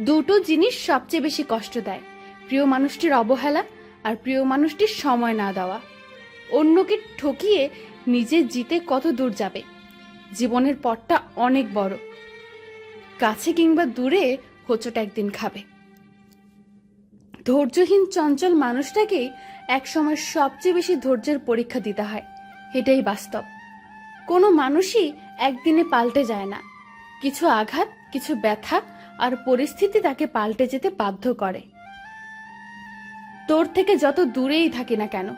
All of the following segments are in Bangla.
দুটো জিনিস সবচেয়ে বেশি কষ্ট দেয়, প্রিয় মানুষটির অবহেলা আর প্রিয় মানুষটির সময় না দেওয়া। অন্যকে ঠকিয়ে নিজে জিতে কত দূর যাবে? জীবনের পথটা অনেক বড়। কাছে কিংবা দূরে হোঁচট একদিন খাবে। ধৈর্যহীন চঞ্চল মানুষটাকেই একসময় সবচেয়ে বেশি ধৈর্যের পরীক্ষা দিতে হয়। এটাই বাস্তব। কোনো মানুষই একদিনে পাল্টে যায় না। কিছু আঘাত, কিছু ব্যথা আর পরিস্থিতি তাকে পাল্টে যেতে বাধ্য করে। তোর থেকে যত দূরেই থাকি না কেন,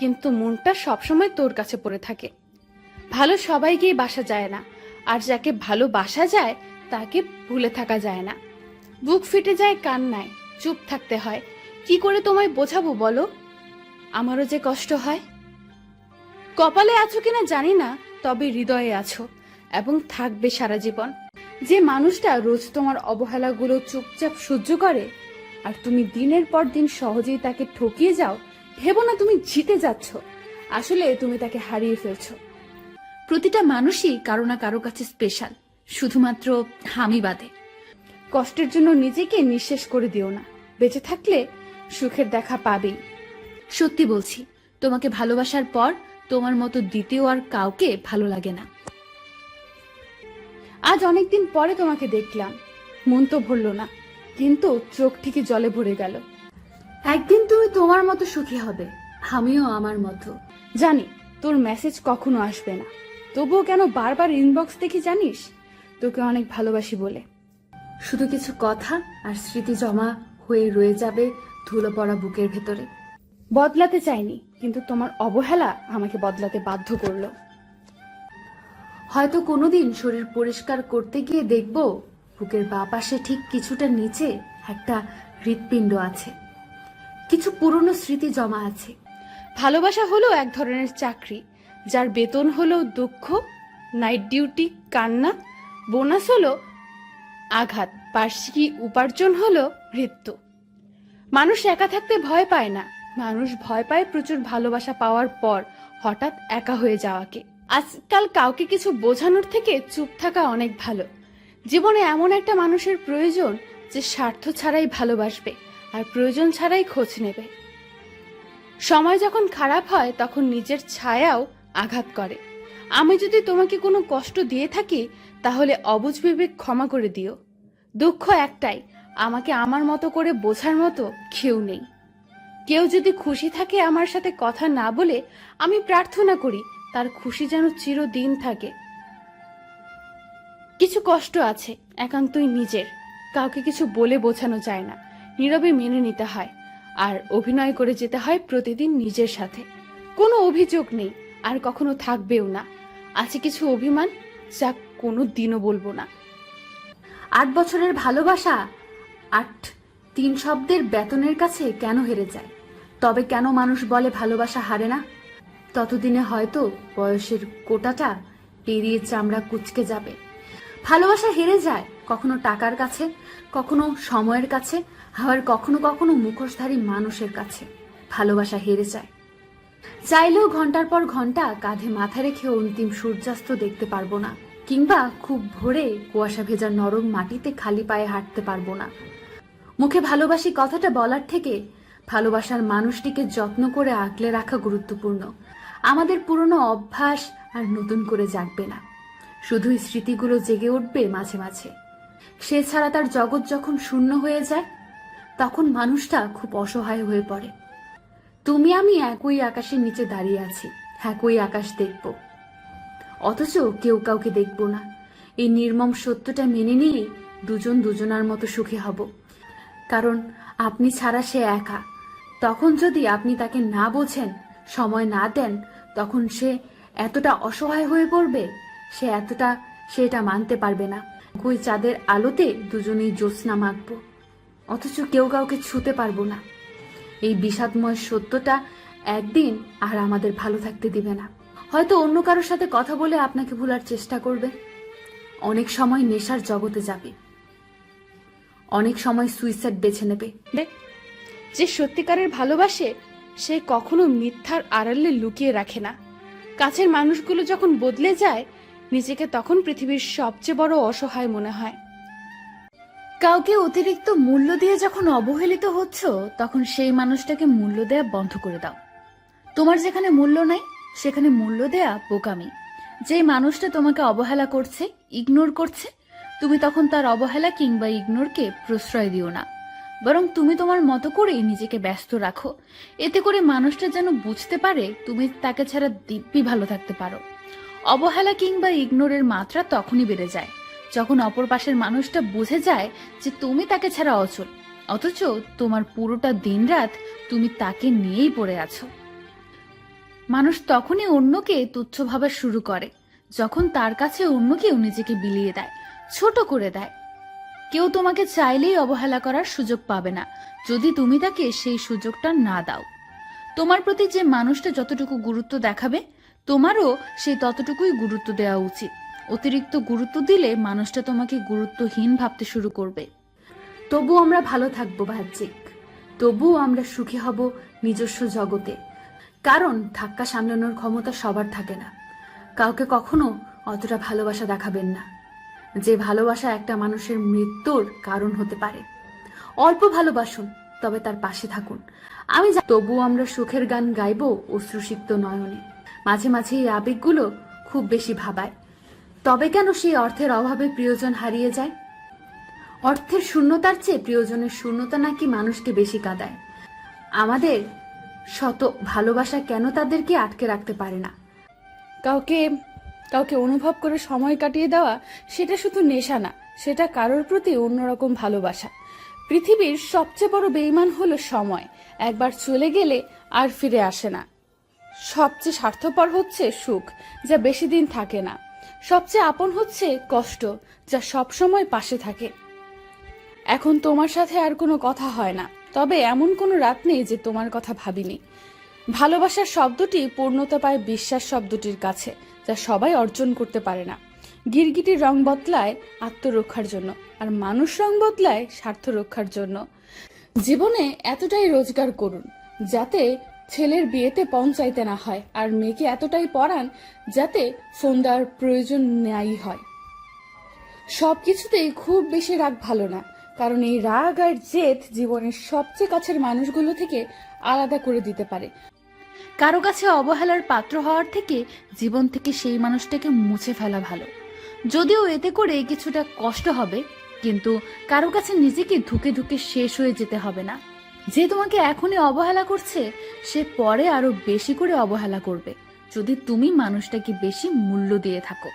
কিন্তু মনটা সবসময় তোর কাছে পড়ে থাকে। ভালো সবাইকেই বাসা যায় না, আর যাকে ভালো বাসা যায়, তাকে ভুলে থাকা যায় না। বুক ফেটে যায় কান্নায়, চুপ থাকতে হয়। কি করে তোমায় বোঝাবো বলো? আমারও যে কষ্ট হয়। কপালে আছো কিনা জানি না, তবে হৃদয়ে আছো, এবং থাকবে সারা জীবন। যে মানুষটা রোজ তোমার অবহেলাগুলো চুপচাপ সহ্য করে, আর তুমি দিনের পর দিন সহজেই তাকে ঠকিয়ে যাও, ভেবো না তুমি জিতে যাচ্ছ। আসলে তুমি তাকে হারিয়ে ফেলছো। প্রতিটা মানুষই কারও না কারও কাছে স্পেশাল শুধুমাত্র হামি বাদে। কষ্টের জন্য নিজেকে নিঃশেষ করে দিও না। বেঁচে থাকলে সুখের দেখা পাবেই। সত্যি বলছি, তোমাকে ভালোবাসার পর তোমার মতো দ্বিতীয় আর কাউকে ভালো লাগে না। আজ অনেকদিন পরে তোমাকে দেখলাম। মন তো ভরল না কিন্তু চোখ ঠিকই জলে ভরে গেল। একদিন তুমি তোমার মতো সুখী হবে আমিও আমার মতো। জানি তোর মেসেজ কখনো আসবে না। তবুও কেন বারবার ইনবক্স দেখি জানিস? তোকে অনেক ভালোবাসি বলে। শুধু কিছু কথা আর স্মৃতি জমা হয়ে রয়ে যাবে ধুলো পড়া বুকের ভেতরে। বদলাতে চাইনি কিন্তু তোমার অবহেলা আমাকে বদলাতে বাধ্য করল। হয়তো কোনোদিন শরীর পরিষ্কার করতে গিয়ে দেখব বুকের বা পাশে ঠিক কিছুটা নিচে একটা হৃৎপিণ্ড আছে। কিছু পুরনো স্মৃতি জমা আছে। ভালোবাসা হলো এক ধরনের চাকরি, যার বেতন হলো দুঃখ নাইট ডিউটি কান্না বোনাস হলো আঘাত, বার্ষিকী উপার্জন হলো মৃত্যু। মানুষ একা থাকতে ভয় পায় না। মানুষ ভয় পায় প্রচুর ভালোবাসা পাওয়ার পর হঠাৎ একা হয়ে যাওয়াকে। আজকাল কাউকে কিছু বোঝানোর থেকে চুপ থাকা অনেক ভালো। জীবনে এমন একটা মানুষের প্রয়োজন যে স্বার্থ ছাড়াই ভালোবাসবে আর প্রয়োজন ছাড়াই খোঁজ নেবে। সময় যখন খারাপ হয়, তখন নিজের ছায়াও আঘাত করে। আমি যদি তোমাকে কোনো কষ্ট দিয়ে থাকি, তাহলে অবুঝ বিবেক ক্ষমা করে দিও। দুঃখ একটাই, আমাকে আমার মতো করে বোঝার মতো কেউ নেই। কেউ যদি খুশি থাকে আমার সাথে কথা না বলে, আমি প্রার্থনা করি তার খুশি যেন চিরদিন থাকে। কিছু কষ্ট আছে, একান্তই নিজের। কাউকে কিছু বলে বোঝানো যায় না। নীরবে মেনে নিতে হয়, আর অভিনয় করে যেতে হয় প্রতিদিন নিজের সাথে। কোনো অভিযোগ নেই, আর কখনো থাকবেও না। আছে কিছু অভিমান, যা কোনো দিনও বলব না। আট বছরের ভালোবাসা আট তিন শব্দের বেতনের কাছে কেন হেরে যায়? তবে কেন মানুষ বলে ভালোবাসা হারে না? ততদিনে হয়তো বয়সের কোটাটা পেরিয়ে চামড়া কুচকে যাবে। ভালোবাসা হেরে যায় কখনো টাকার কাছে, কখনো সময়ের কাছে, আবার কখনো কখনো মুখোশধারী মানুষের কাছে। ভালোবাসা হেরে যায়। চাইলেও ঘণ্টার পর ঘণ্টা কাঁধে মাথা রেখে অন্তিম সূর্যাস্ত দেখতে পারব না, কিংবা খুব ভোরে কুয়াশা ভেজা নরম মাটিতে খালি পায়ে হাঁটতে পারব না। মুখে ভালোবাসি কথাটা বলার থেকে ভালোবাসার মানুষটিকে যত্ন করে আগলে রাখা গুরুত্বপূর্ণ। আমাদের পুরনো অভ্যাস আর নতুন করে জাগবে না। শুধুই স্মৃতিগুলো জেগে উঠবে মাঝে মাঝে। সে ছাড়া তার জগৎ যখন শূন্য হয়ে যায়, তখন মানুষটা খুব অসহায় হয়ে পড়ে। তুমি আমি একই আকাশের নিচে দাঁড়িয়ে আছি, একই আকাশ দেখব। অথচ কেউ কাউকে দেখব না। এই নির্মম সত্যটা মেনে নিয়ে দুজন দুজনার মতো সুখী হব। কারণ আপনি ছাড়া সে একা। তখন যদি আপনি তাকে না বোঝেন সময় না দেন, তখন সে এতটা অসহায় হয়ে পড়বে? সে এতটা, সেটা মানতে পারবে না। কই চাঁদের আলোতে দুজনেই জ্যোৎস্না মাখবো। অথচ কেউ কাউকে ছুতে পারব না। এই বিষাদময় সত্যটা একদিন আর আমাদের ভালো থাকতে দিবে না। হয়তো অন্য কারোর সাথে কথা বলে আপনাকে ভুলার চেষ্টা করবে। অনেক সময় নেশার জগতে যাবে। অনেক সময় সুইসাইড বেছে নেবে। যে সত্যিকারের ভালোবাসে সে কখনো মিথ্যার আড়ালে লুকিয়ে রাখে না। কাছের মানুষগুলো যখন বদলে যায়, নিজেকে তখন পৃথিবীর সবচেয়ে বড় অসহায় মনে হয়। কাউকে অতিরিক্ত মূল্য দিয়ে যখন অবহেলিত হচ্ছ, তখন সেই মানুষটাকে মূল্য দেয়া বন্ধ করে দাও। তোমার যেখানে মূল্য নাই, সেখানে মূল্য দেয়া বোকামি। যে মানুষটা তোমাকে অবহেলা করছে ইগনোর করছে, তুমি তখন তার অবহেলা কিংবা ইগনোরকে প্রশ্রয় দিও না। বরং তুমি তোমার মতো করে নিজেকে ব্যস্ত রাখো। এতে করে মানুষটা যেন বুঝতে পারে তুমি তাকে ছাড়া দিব্যি ভালো থাকতে পারো। অবহেলা কিংবা ইগনোরের মাত্রা তখনই বেড়ে যায়, যখন অপর পাশের মানুষটা বুঝে যায় যে তুমি তাকে ছাড়া অচল, অথচ তোমার পুরোটা দিনরাত তুমি তাকে নিয়েই পড়ে আছো। মানুষ তখনই অন্যকে তুচ্ছ ভাবা শুরু করে, যখন তার কাছে অন্য কেউ নিজেকে বিলিয়ে দেয়, ছোট করে দেয় কেউ তোমাকে চাইলেই অবহেলা করার সুযোগ পাবে না। যদি তুমি তাকে সেই সুযোগটা না দাও। তোমার প্রতি যে মানুষটা যতটুকু গুরুত্ব দেখাবে, তোমারও সেই ততটুকুই গুরুত্ব দেওয়া উচিত। অতিরিক্ত গুরুত্ব দিলে মানুষটা তোমাকে গুরুত্বহীন ভাবতে শুরু করবে। তবু আমরা ভালো থাকব, বাহ্যিক। তবুও আমরা সুখী হব নিজস্ব জগতে। কারণ ধাক্কা সামলানোর ক্ষমতা সবার থাকে না। কাউকে কখনো অতটা ভালোবাসা দেখাবেন না। যে ভালোবাসা একটা মানুষের মৃত্যুর কারণ হতে পারে। অল্প ভালোবাসুন, তবে তার পাশে থাকুন। আমি তবুও আমরা সুখের গান গাইব অশ্রুসিক্ত নয়নে। মাঝে মাঝে এই আবেগগুলো খুব বেশি ভাবায়। তবে কেন সেই অর্থের অভাবে প্রিয়জন হারিয়ে যায়? অর্থের শূন্যতার চেয়ে প্রিয়জনের শূন্যতা নাকি মানুষকে বেশি কাঁদায়। আমাদের শত ভালোবাসা কেন তাদেরকে আটকে রাখতে পারে না? কাউকে কাউকে অনুভব করে সময় কাটিয়ে দেওয়া সেটা শুধু নেশা না, সেটা কারোর প্রতি অন্যরকম ভালোবাসা। পৃথিবীর সবচেয়ে বড় বেইমান হলো সময়। একবার চলে গেলে আর ফিরে আসে না। সবচেয়ে স্বার্থপর হচ্ছে সুখ, যা বেশি দিন থাকে না। সবচেয়ে আপন হচ্ছে কষ্ট, যা সব সময় পাশে থাকে। এখন তোমার সাথে আর কোনো কথা হয় না, তবে এমন কোনো রাত নেই যে তোমার কথা ভাবিনি। ভালোবাসার শব্দটি পূর্ণতা পায় বিশ্বাস শব্দটির কাছে যা সবাই অর্জন করতে পারে না। গিরগিটির রং বদলায় আত্মরক্ষার জন্য আর মানুষ রং বদলায় স্বার্থ রক্ষার জন্য। জীবনে এতটাই রোজগার করুন যাতে ছেলের বিয়েতে পৌঁছাইতে না হয় আর মেয়েকে এতটাই পড়ান যাতে ফোন দেওয়ার প্রয়োজন নাই হয়। সব কিছুতেই খুব বেশি রাগ ভালো না, কারণ এই রাগ আর জেদ জীবনের সবচেয়ে কাছের মানুষগুলো থেকে আলাদা করে দিতে পারে। কারও কাছে অবহেলার পাত্র হওয়ার থেকে জীবন থেকে সেই মানুষটাকে মুছে ফেলা ভালো। যদিও এতে করে কিছুটা কষ্ট হবে, কিন্তু কারও কাছে নিজেকে ধুকে ধুকে শেষ হয়ে যেতে হবে না। যে তোমাকে এখনই অবহেলা করছে, সে পরে আরও বেশি করে অবহেলা করবে, যদি তুমি মানুষটাকে বেশি মূল্য দিয়ে থাকো।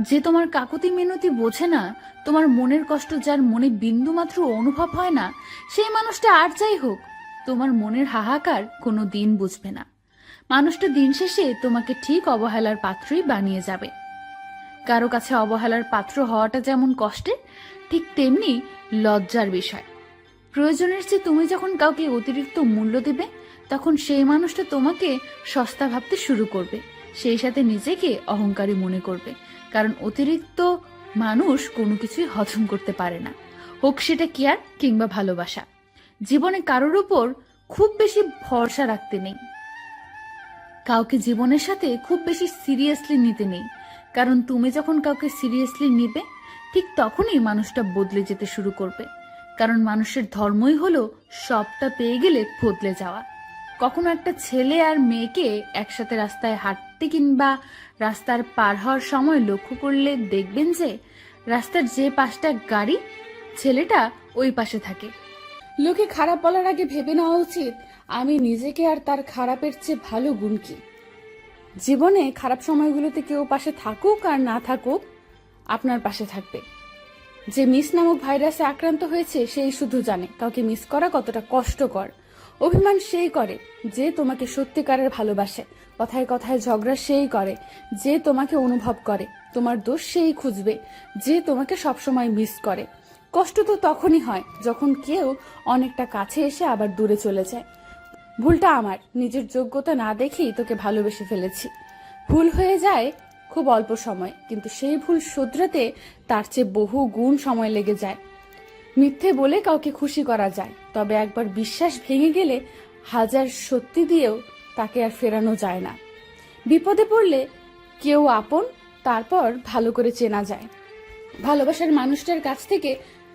যে তোমার কাকুতি মিনতি বোঝে না, তোমার মনের কষ্ট যার মনে বিন্দু মাত্র অনুভব হয় না, সেই মানুষটা আর যাই হোক তোমার মনের হাহাকার কোনো দিন বুঝবে না। মানুষটা দিন শেষে তোমাকে ঠিক অবহেলার পাত্রই বানিয়ে যাবে। কারও কাছে অবহেলার পাত্র হওয়াটা যেমন কষ্টের, ঠিক তেমনি লজ্জার বিষয়। প্রয়োজনের চেয়ে তুমি যখন কাউকে অতিরিক্ত মূল্য দেবে, তখন সেই মানুষটা তোমাকে সস্তা ভাবতে শুরু করবে, সেই সাথে নিজেকে অহংকারী মনে করবে। কারণ অতিরিক্ত মানুষ কোনো কিছুই হজম করতে পারে না। হোক সেটা কেয়ার কিংবা ভালোবাসা। জীবনে কারোর উপর খুব বেশি ভরসা রাখতে নেই। কাউকে জীবনের সাথে খুব বেশি সিরিয়াসলি নিতে নেই। কারণ তুমি যখন কাউকে সিরিয়াসলি নিবে, ঠিক তখনই মানুষটা বদলে যেতে শুরু করবে। কারণ মানুষের ধর্মই হলো সবটা পেয়ে গেলে বদলে যাওয়া। কখনো একটা ছেলে আর মেয়েকে একসাথে রাস্তায় হাঁটতে কিংবা রাস্তার পার হওয়ার সময় লক্ষ্য করলে দেখবেন যে রাস্তার যে পাশটা গাড়ি, ছেলেটা ওই পাশে থাকে। লোকে খারাপ বলার আগে ভেবে নেওয়া উচিত, আমি নিজেকে আর তার খারাপের চেয়ে ভালো গুণ কি? জীবনে খারাপ সময়গুলোতে কেউ পাশে থাকুক আর না থাকুক, আপনার পাশে থাকবে। যে মিস নামক ভাইরাসে আক্রান্ত হয়েছে, সেই শুধু জানে, কাউকে মিস করা কতটা কষ্টকর। অভিমান সেই করে, যে তোমাকে সত্যিকারের ভালোবাসে, কথায় কথায় ঝগড়া সেই করে, যে তোমাকে অনুভব করে, তোমার দোষ সেই খুঁজবে, যে তোমাকে সবসময় মিস করে। কষ্ট তো তখনই হয় যখন কেউ অনেকটা কাছে এসে আবার দূরে চলে যায়। ভুলটা আমার, নিজের যোগ্যতা না দেখেই তোকে ভালোবেসে ফেলেছি। ভুল হয়ে যায় খুব অল্প সময়, কিন্তু সেই ভুল শুধরাতে তার চেয়ে বহু গুণ সময় লেগে যায়। মিথ্যে বলে কাউকে খুশি করা যায়, তবে একবার বিশ্বাস ভেঙে গেলে হাজার সত্যি দিয়েও তাকে আর ফেরানো যায় না। বিপদে পড়লে কেউ আপন, তারপর ভালো করে চেনা যায়। ভালোবাসার মানুষটার কাছ থেকে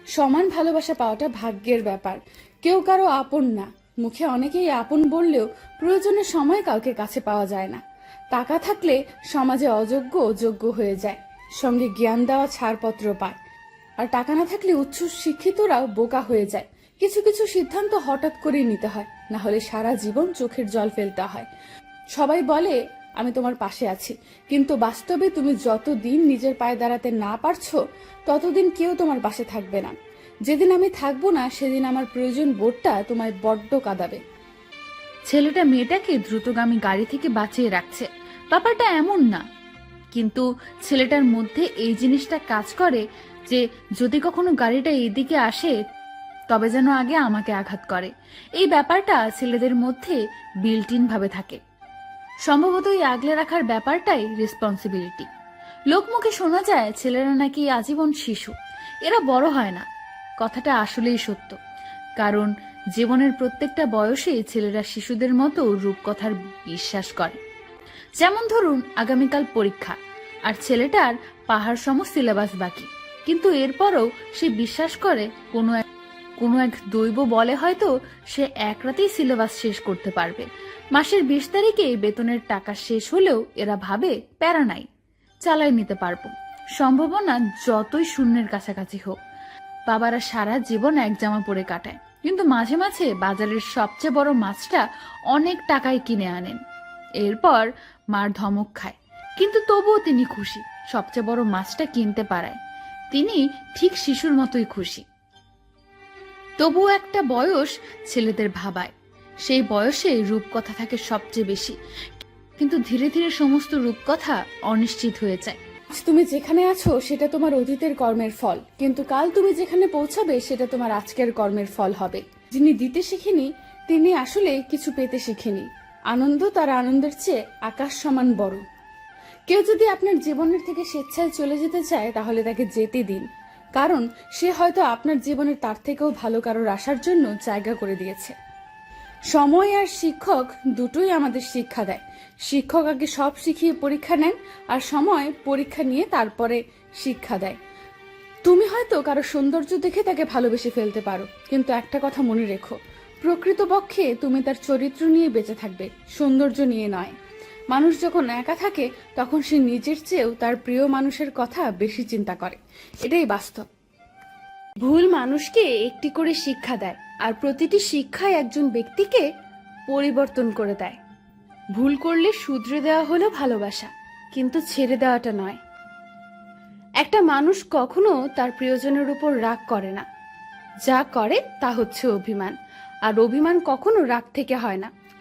সমান ভালোবাসা পাওয়াটা ভাগ্যের ব্যাপার। কেউ কারও আপন না। মুখে অনেকেই আপন বললেও প্রয়োজনের সময় কাউকে কাছে পাওয়া যায় না। টাকা থাকলে সমাজে অযোগ্য যোগ্য হয়ে যায়। সঙ্গে জ্ঞান দেওয়া ছাড়পত্র পায়। আর টাকা না থাকলে উচ্চ শিক্ষিতরাও বোকা হয়ে যায়। কিছু কিছু সিদ্ধান্ত হঠাৎ করেই নিতে হয়, না হলে সারা জীবন চোখের জল ফেলতে হয়। সবাই বলে আমি তোমার পাশে আছি। কিন্তু বাস্তবে তুমি যতদিন নিজের পায়ে দাঁড়াতে না পারছ, ততদিন কেউ তোমার পাশে থাকবে না। যেদিন আমি থাকব না, সেদিন আমার প্রয়োজন বোর্ডটা তোমায় বড্ড কাঁদাবে। ছেলেটা মেয়েটাকে দ্রুতগামী গাড়ি থেকে বাঁচিয়ে রাখছে। ব্যাপারটা এমন না। কিন্তু ছেলেটার মধ্যে এই জিনিসটা কাজ করে যে, যদি কখনো গাড়িটা এদিকে আসে, তবে যেন আগে আমাকে আঘাত করে। এই ব্যাপারটা ছেলেদের মধ্যে বিল্ট ইন ভাবে থাকে। সম্ভবত এই আগলে রাখার ব্যাপারটাই রেসপন্সিবিলিটি লোকমুখে শোনা যায়, ছেলেরা নাকি আজীবন শিশু। এরা বড় হয় না। কথাটা আসলেই সত্য। কারণ জীবনের প্রত্যেকটা বয়সে ছেলেরা শিশুদের মতো রূপকথার বিশ্বাস করে। যেমন ধরুন, আগামীকাল পরীক্ষা, আর ছেলেটার পাহাড় সম সিলেবাস বাকি। কিন্তু এরপরও সে বিশ্বাস করে কোনো কোনো এক দৈব বলে হয়তো সে এক রাতেই সিলেবাস শেষ করতে পারবে। মাসের বিশ তারিখে বেতনের টাকা শেষ হলেও এরা ভাবে প্যারা নাই চালাই নিতে পারব। সম্ভাবনা যতই শূন্যের কাছাকাছি হোক। বাবারা সারা জীবন এক জামা পরে কাটায়, কিন্তু মাঝে মাঝে বাজারের সবচেয়ে বড় মাছটা অনেক টাকায় কিনে আনেন। এরপর মার ধমক খায়, কিন্তু তবুও তিনি খুশি, সবচেয়ে বড় মাছটা কিনতে পারায়। তিনি ঠিক শিশুর মতোই খুশি। তবুও একটা বয়স ছেলেদের ভাবায়। সেই বয়সে রূপকথা থাকে সবচেয়ে বেশি। কিন্তু ধীরে ধীরে সমস্ত রূপকথা অনিশ্চিত হয়ে যায়। তুমি যেখানে আছো, সেটা তোমার অতীতের কর্মের ফল। কিন্তু কাল তুমি যেখানে পৌঁছাবে, সেটা তোমার আজকের কর্মের ফল হবে। যিনি দিতে শিখিনি, তিনি আসলে কিছু পেতে শিখেনি। আনন্দ তার আনন্দের চেয়ে আকাশ সমান বড়। কেউ যদি আপনার জীবনের থেকে স্বেচ্ছায় চলে যেতে চায়, তাহলে তাকে যেতে দিন। কারণ সে হয়তো আপনার জীবনের তার থেকেও ভালো কারোর আসার জন্য জায়গা করে দিয়েছে। সময় আর শিক্ষক দুটোই আমাদের শিক্ষা দেয়। শিক্ষক আগে সব শিখিয়ে পরীক্ষা নেন আর সময় পরীক্ষা নিয়ে তারপরে শিক্ষা দেয়। তুমি হয়তো কারও সৌন্দর্য দেখে তাকে ভালোবেসে ফেলতে পারো, কিন্তু একটা কথা মনে রেখো। প্রকৃতপক্ষে তুমি তার চরিত্র নিয়ে বেঁচে থাকবে, সৌন্দর্য নিয়ে নয়। মানুষ যখন একা থাকে, তখন সে নিজের চেয়েও তার প্রিয় মানুষের কথা বেশি চিন্তা করে। এটাই বাস্তব। ভুল মানুষকে একটি করে শিক্ষা দেয় আর প্রতিটি শিক্ষায় একজন ব্যক্তিকে পরিবর্তন করে দেয়। ভুল করলে শুধরে দেওয়া হলো ভালোবাসা, কিন্তু ছেড়ে দেওয়াটা নয়। একটা মানুষ কখনো তার প্রিয়জনের উপর রাগ করে না। যা করে তা হচ্ছে অভিমান, আর অভিমান কখনো রাগ থেকে হয় না।